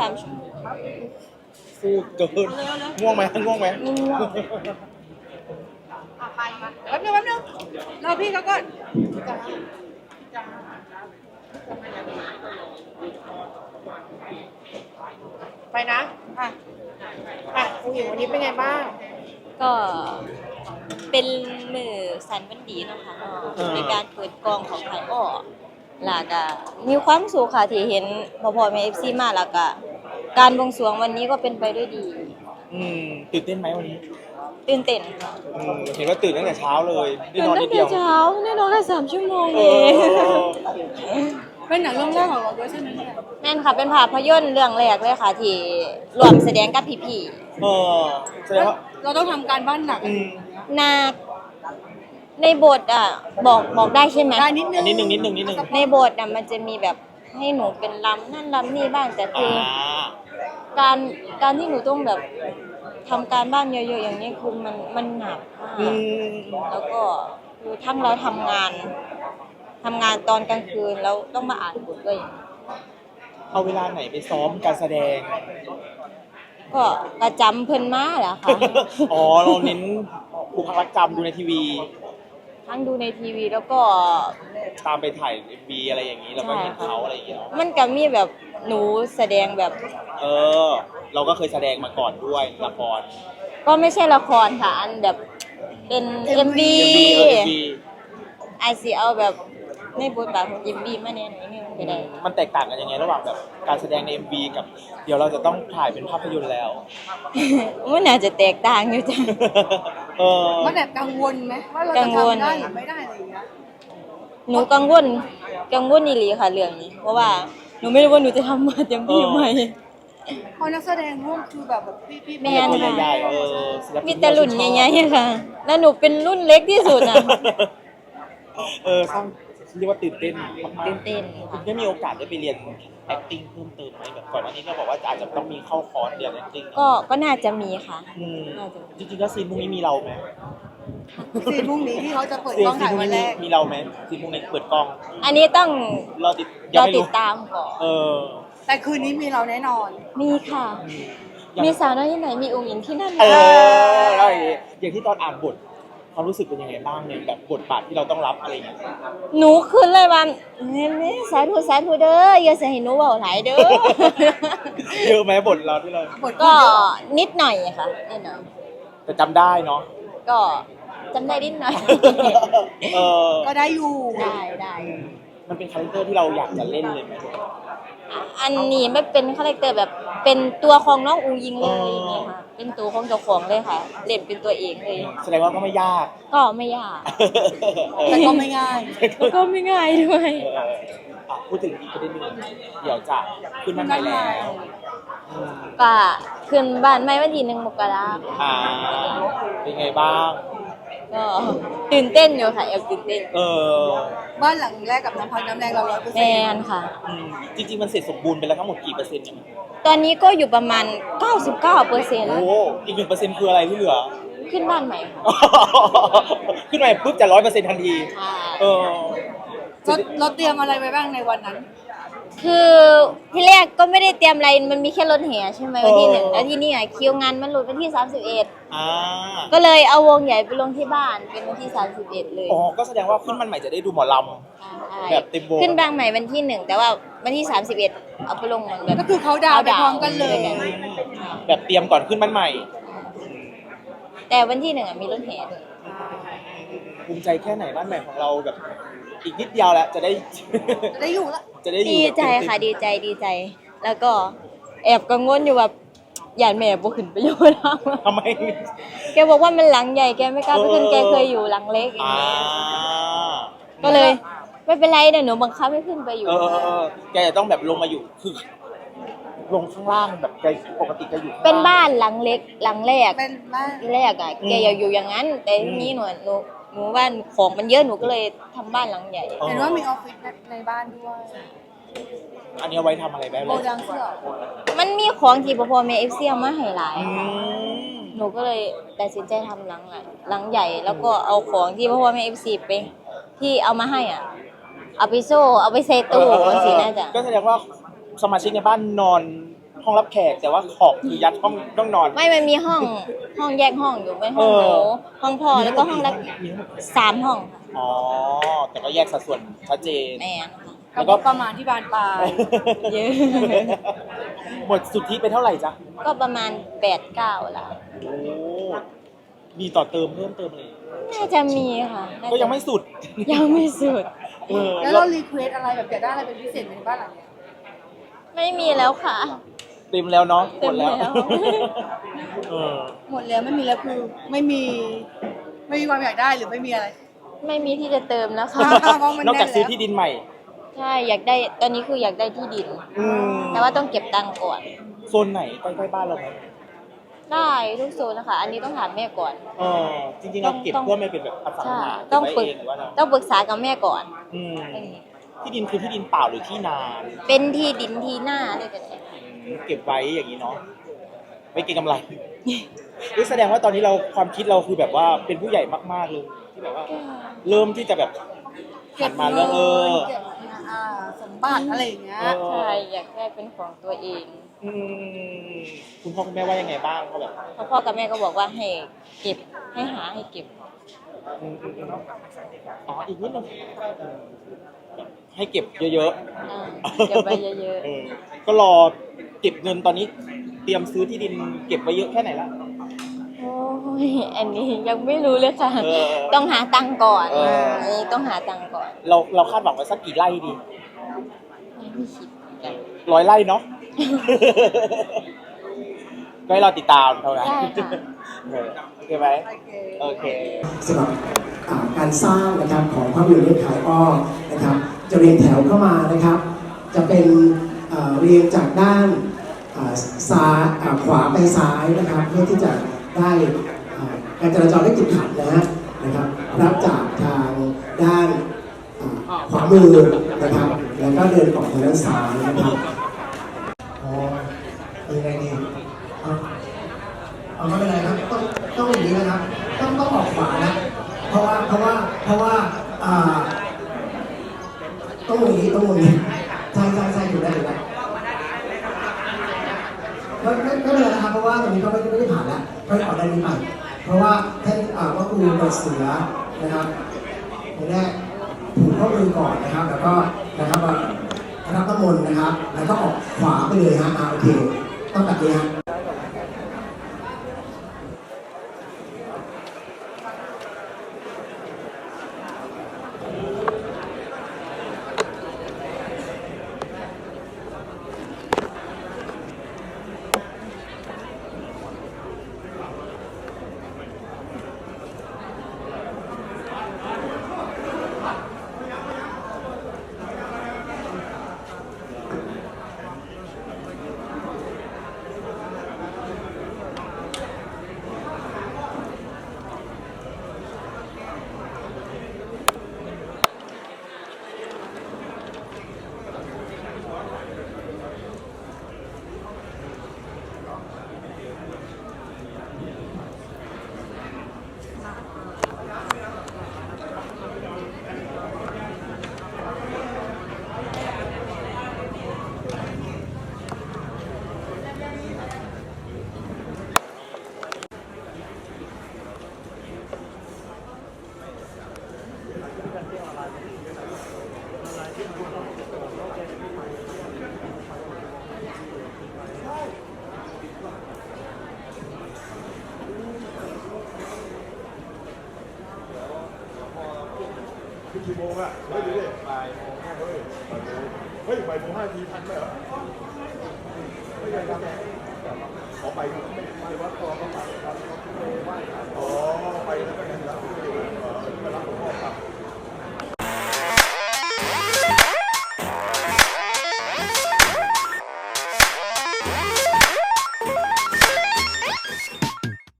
สามชั่วโมงสู้เกินง่วงไหมง่วงไหมอะไปมาแป๊บนึงแป๊บนึงรอพี่เขาก่อนไปนะอะอะคุณหญิงวันนี้เป็นไงบ้าง ก็เป็นมือสันวันดีเนาะค่ะเนาะในการเปิดกองของไทยอ้อแล้วก็มีความสุขค่ะที่เห็นพ่อพ่อแม่เอฟซีมาแล้วก็ การบวงสรวงวันนี้ก็เป็นไปด้วยดีอืมตื่นเต้นไหมวันนี้ตื่นเต้นค่ะอืมเห็นว่าตื่นตั้งแต่เช้าเลยได้ตื่นนอนตั้นิงดเดีแต่ยวเช้าได้นอนแค่สามชั่วโมงเอเองอเป็นหนังเรื่องแรกของเราด้วยใช่ไหมเนี่ยแม่นค่ะเป็นภาพยนตร์เรื่องแรกเลยค่ะ ที่รวมแสดงกับพี่เออแสดงว่าเราต้องทำการบ้านหนักอืมๆนาในบทอะบอกบอกได้ใช่ไหม ได้นิดนึอันงนิดนึงนิดนึงนิดนึงในบทอะมันจะมีแบบให้หนูเป็นลำนั่นลำนี่บ้างแต่คือ่าอ การการที่หนูต้องแบบทำการบ้านเยอะๆอย่างนี้คือมันมันหนักมาอืกมแล้วก็คือทั้งเราทำงานทำงานตอนกลางคืนแล้วต้องมาอ่านบทด้วยอย่างนี้เอาเวลาไหนไปซ้อมการแสดง ก็ประจำเพิ่นมาแหละค่ะ อ๋อ เราเน้นบุคลักจำดูในทีวี ทั้งดูในทีวีแล้วก็ ตามไปถ่ายเอ็มบีอะไรอย่างนี้เราก็เห็นใช่ค่ะเขาอะไรอย่างเงี้ยเนาะมันก็มีแบบ หนูแสดงแบบเออ เราก็เคยแสดงมาก่อนด้วยละครก็ไม่ใช่ละครค่ะอันแบบเป็น MV เอ็มบีเออเอ็มบีไอซีเอาแบบในบทบาทของ MV มาแน่หน่อยนึงก็ได้ มันแตกต่างกันยังไงระหว่างแบบการแสดงใน MV กับ เดี๋ยวเราจะต้องถ่ายเป็นภาพยนตร์แล้ว มันน่าจะแตกต่างอยู่จ้ะ เออมันแบบกังวลไหมว่าเรากัจะงวล ทำได้หรือไม่ได้อะไรอย่างเงี้ยหนูกังวลกังวลอีหลีค่ะเรื่องนี้ เพราะว่า หนูไม่รู้ว่าหนูจะทำมาเต็มที่ไหม เพราะนักแสดงร่วมคือแบบแบบพี่พี่แม่ตัวค่ะใหญ่ๆเออศิลปิมีแต่รุ่นใหญ่ๆค่ะ แล้วหนูเป็นรุ่นเล็กที่สุดอะ เออสร้างเรียกว่าตื่นเต้นมากๆตื่นเต้นคุค่ะณได้มีโอกาสได้ไปเรียน acting เพิ่มเติมไหมแบบก่อนหน้านี้ก็บอกว่าอาจจะต้องมีเข้าคอร์สเรียน acting ก็ก็น่าจะมีค่ะ อืมน่าจะมี จริงๆแล้วซีนพวกนี้มีเราไหม ซีนพรุ่งนี้ที่เขาจะเปิดซีนกล้องซีนถ่ายพวกวันนี้แรมีกมีเราไหมซีนพวกนี้เปิดกล้องอันนี้ต้องรอติดรยังอไม่ติรู้ดตามก่อน เออ แต่คืนนี้มีเราแน่นอน มีค่ะอืมมีสาวน้อยที่ไหนมีองค์หญิงที่นั่นเอค่ะออะไรอย่างที่ตอนอ่านบทความรู้สึกเป็นยังไงบ้างในแบบบทบาทที่เราต้องรับอะไรอย่างเงี้ยหนูขึ้นเลยว่าแม่ๆสาธุสาธุเด้ออย่าใส่ให้หนูเบาหลายเด้อ เยอะไหมบทเราที่เราบทก็นิดหน่อยค่ะนิดหน่อยแต่จำได้เนาะ ก็จำได้นิดหน่อย เออ ก็ได้อยู่ ได้ได้ มันเป็นคาแรคเตอร์ที่เราอยากจะเล่นเลยไหมอันนี้ไม่เป็นคาแรคเตอร์แบบเป็นตัวของน้องอูยิงเลยอย่างเงี้ยค่ะเป็นตัวของเจ้าของเลยค่ะ เล่นเป็นตัวเองเลย แสดงว่าก็ไม่ยาก ก็ไม่ยากแต่ก็ไม่ง่ายแล้วก็ไม่ง่ายด้วยเอออะพูดถึงอีกประเด็นหนึงเดี๋ยวจะขึ้นบ้านใหม่แล้วอืมก็ขึ้นบ้านใหม่วันที่หนึ่งมกราคม อ่าเป็นไงบ้าง ก็ตื่นเต้นอยู่ค่ะแอบตื่นเต้นเออบ้านหลังแรกกับน้ำพักน้ำแรงเราร้อยเปอร์แมเซ็นนต์ค่ะ อืมจริงๆมันเสร็จสมบูรณ์ไปแล้วทั้งหมดกี่เปอร์เซ็นต์เนี่ยตอนนี้ก็อยู่ประมาณ 99เปอร์เซ็นต์โอ้อีกหนึ่งเปอร์เซ็นต์คืออะไรที่เหลือ ขึ้นบ้านใหม่ค่ะขึ้นมาปุ๊บจะร้อยเปอร์เซ็นต์ทันที ใช่เออ เราเราเตรียมอะไรไว้บ้างในวันนั้น คือที่แรกก็ไม่ได้เตรียมอะไรมันมีแค่รถแห่ใช่ไหมวันที่หนึ่งเออแล้วที่นี่อะคิวงานมันหลุดวันที่อ่า31ก็เลยเอาวงใหญ่ไปลงที่บ้านเป็นวันที่ 31 เลยอ๋อก็แสดงว่าขึ้นมันใหม่จะได้ดูหมอล ใช่แบบเต็มวงขึ้นบางใหม่วันที่หนึ่งแต่ว่าวันที่ 31 เอาไปลงแบบก็คือเขาดาวน์ไปพร้อมกันเลยำแบบเตรียมก่อนขึ้นมันใหม่แต่วันที่หนึ่งอะมีรถแห่ด้วยภูมิใจแค่ไหนบ้านใหม่ของเราแบบ อีกนิดเดียวแล้วจะได้ ได้อยู่ละ จะได้อยู่ดีแบบใจค่ะดีใจดีใจ แล้วก็แอบกังวลอยู่แบบอยากแม่บ่ขึ้นไปอยู่แล้วทำไม แกบอกว่ามันหลังใหญ่แกไม่กล้าไปขึ้นเออแกเคยอยู่หลังเล็กอย่างอ่าเงี้ยก็เลย ไม่เป็นไรเดี๋ยวหนูบังคับให้ขึ้นไปอยู่ เออเออเออแกจะต้องแบบลงมาอยู่คือลงข้างล่างแบบแกปกติแกอยู่ข้งล่ง เป็นบ้านหลังเล็กหลังแรกเป็นบ้าน แรกอะอืมแกอยากอยู่อย่างนั้น แต่ทีนี้หนูหนู หนูว่าของมันเยอะหนูก็เลยทำบ้านหลังใหญ่ เห็นว่ามีออฟฟิศในบ้านด้วยอันนี้เอาไว้ทำอะไรได้โกเลยดังเสื้อมันมีของที่พ่อพ่อแม่เอฟซีเอามาให้หลาย อืมหนูก็เลยตัดสินใจทำหลังใหญ่หลังใหญ่แล้วก็เอาของที่พ่อพ่อแม่เอฟซีไปที่เอามาให้อะเอาไปโซ่เอาไปใส่ตู้เออเออเออสิน่าจะก็แสดงว่าสมาชิกในบ้านนอน ห้องห้องรับแขก แต่ว่าขอบคือยัดห้องต้องนอน ไม่มันมีห้องห้องแยกห้องอยู่เป็นห้องหนูเออ ห้องพ่อแล้วก็ห้องละสามห้องค่ะอ๋อ แต่ก็แยกสัดส่วนชัดเจน แม่นค่ะแล้วก็ประมาณที่บานปลายเยอะ หมดสุทธิไปเท่าไหร่จ๊ะ ก็ประมาณแปดเก้าละโอ้มีต่อเติมเพิ่มเติมเลยน่าจะมีค่ะน่าจะก็ยังไม่สุด ยังไม่สุด เออแล้วเรารีเควสอะไรแบบอยากได้อะไรเป็นพิเศษไหมในบ้านหลังเนี้ยไม่มีแล้วค่ะ เต็มแล้วเนาะหเต็มมดแล้แล้ววเออหมดแล้วไม่มีแล้วคือไม่มี ไม่มีความอยากได้หรือไม่มีอะไร ไม่มีที่จะเติมแล้วค่ะ เพราะมันนอกจากแน่นแล้วซื้อที่ดินใหม่ ใช่อยากได้ตอนนี้คืออยากได้ที่ดิน อืมแต่ว่าต้องเก็บตังค์ก่อน โซนไหนใกล้ๆบ้านเราไหมได้ทุกโซนนะคะ อันนี้ต้องถามแม่ก่อน เออจริงๆเราเก็บต้องเพื่อไม่เป็นแบบอสังใช่หาต้องเก็บปรึไว้กเองหรือว่าเราต้องปรึกษากับแม่ก่อน อืมเรื่องนี้ที่ดินคือที่ดินเปล่าหรือที่นา เป็นที่ดินที่หน้าเลยกันเลยอืม เก็บไว้อย่างนี้เนาะไม่เก็งกำไรนี่แสดงว่าตอนนี้เราความคิดเราคือแบบว่าเป็นผู้ใหญ่มากๆเลยที่แบบว่า เริ่มที่จะแบบหันมาเรื่องเออเก็บอ่าสมบัติอะไรอย่างเงี้ยเออใช่อยากได้เป็นของตัวเองอืมคุณพ่อคุณแม่ว่ายังไงบ้างเขาแบบเพราะพ่อกับแม่ก็บอกว่าให้เก็บให้หาให้เก็บอืมอืมอืมอ๋ออีกนิดนึงเออให้เก็บเยอะอ่าๆเก็บไว้เยอะ เออก็รอ เก็บเงินตอนนี้ เตรียมซื้อที่ดินเก็บไว้เยอะแค่ไหนละๆโอ้ยอันนี้ยังไม่รู้เลยค่ะ เออต้องหาตังค์ก่อนเอออั นนี้ต้องหาตังค์ก่อนเราเราคาดหวังไว้สักกี่ไร่ดียังไม่คิดเหมือนกันร้อยไร่เนาะ ก็ให้เราติดตามเท่านั้นได้ค่ะ เออโอเคไหมโอเคโอเค สำหรับอ่าการสร้างนะครับของภาพยนตร์เรื่องขายอ้อนะครับ จะเรียงแถวเข้ามานะครับ จะเป็นเอ่อเรียงจากด้านอ่า ซ้ายขวาไปซ้ายนะครับเพื่อที่จะได้การจราจรได้ติดขัดนะฮะนะครับรับจากทางด้านขวามือนะครับแล้วก็เดินออกทางด้านซ้ายนะครับอ๋อเป็นยังไงดีเอาเอาไม่เป็นไรครับต้องต้องอย่างนี้นะครับต้องต้องออกขวานะเพราะว่าเพราะว่าเพราะว่าอ่าต้องอย่างนี้ต้องอย่างนี้ใช่ใช่ใช่ถูกได้ถูกได้ ไม่ไม่ไม่เป็นไรนะครับเพราะว่าตรงนี้ก็ไม่ไม่ได้ผ่านแล้วก็ออกด้านนี้ไปเพราะว่าท่านอ่าว่าครูเปิดเสือนะครับอนแรกผูกข้อมือก่อนนะครับ แล้วก็นะครับว่ารับน้ำมนต์นะครับ แล้วก็ออกขวาไปเลยฮะอ่าโอเคต้องแบบนี้ฮะ กี่ โมงอะเฮ้ยดูดิบ่ายโมงห้าเฮ้ยเฮ้ยบ่ายโมงห้าทีทันไหมเหรอไม่ได้ครับขอไปครับไปวัดตอก็ไปครับอ๋อไปแล้วก็ยังรับไปรับหลวงพ่อครับ